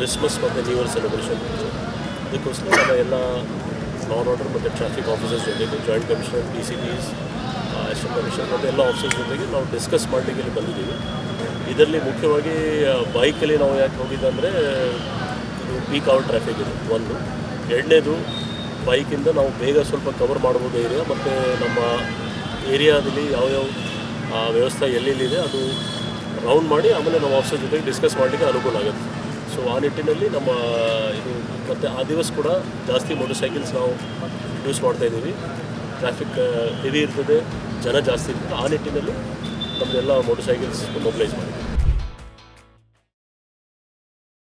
Christmas ಮತ್ತು new year celebration ಅದಕ್ಕೋಸ್ಕರ ನಮ್ಮ ಎಲ್ಲ ಲಾನ್ ಆರ್ಡರ್ ಮತ್ತು ಟ್ರಾಫಿಕ್ ಆಫೀಸರ್ಸ್ ಜೊತೆಗೆ joint commissioner D C Ps assistant commissioner ಮತ್ತು ಎಲ್ಲ ಆಫೀಸರ್ಸ್ ಜೊತೆಗೆ ನಾವು ಡಿಸ್ಕಸ್ ಮಾಡಲಿಕ್ಕೆ ಇಲ್ಲಿ ಬಂದಿದ್ದೀವಿ. ಇದರಲ್ಲಿ ಮುಖ್ಯವಾಗಿ ಬೈಕಲ್ಲಿ ನಾವು ಯಾಕೆ ಹೋಗಿದ್ದಂದರೆ, ಇದು ಪೀಕ್ ಅವರ್ ಟ್ರಾಫಿಕ್ ಇದೆ, ಒಂದು. ಎರಡನೇದು ಬೈಕಿಂದ ನಾವು ಬೇಗ ಸ್ವಲ್ಪ ಕವರ್ ಮಾಡ್ಬೋದು ಏರಿಯಾ ಮತ್ತು ನಮ್ಮ ಏರಿಯಾದಲ್ಲಿ ಯಾವ್ಯಾವ ವ್ಯವಸ್ಥೆ ಎಲ್ಲೆಲ್ಲಿದೆ ಅದು ರೌಂಡ್ ಮಾಡಿ ಆಮೇಲೆ ನಾವು ಆಫೀಸರ್ ಜೊತೆಗೆ ಡಿಸ್ಕಸ್ ಮಾಡಲಿಕ್ಕೆ ಅನುಕೂಲ ಆಗುತ್ತೆ. ಸೊ ಆ ನಿಟ್ಟಿನಲ್ಲಿ ನಮ್ಮ ಇದು ಮತ್ತು ಆ ದಿವಸ ಕೂಡ ಜಾಸ್ತಿ ಮೋಟರ್ ಸೈಕಲ್ಸ್ ನಾವು ಯೂಸ್ ಮಾಡ್ತಾ ಇದ್ದೀವಿ. ಟ್ರಾಫಿಕ್ ಹೆವಿ ಇರ್ತದೆ, ಜನ ಜಾಸ್ತಿ ಇರ್ತದೆ. ಆ ನಿಟ್ಟಿನಲ್ಲಿ ನಮ್ಮದೆಲ್ಲ ಮೋಟರ್ ಸೈಕಲ್ಸ್ ಮೊಬಿಲೈಸ್ ಮಾಡಿ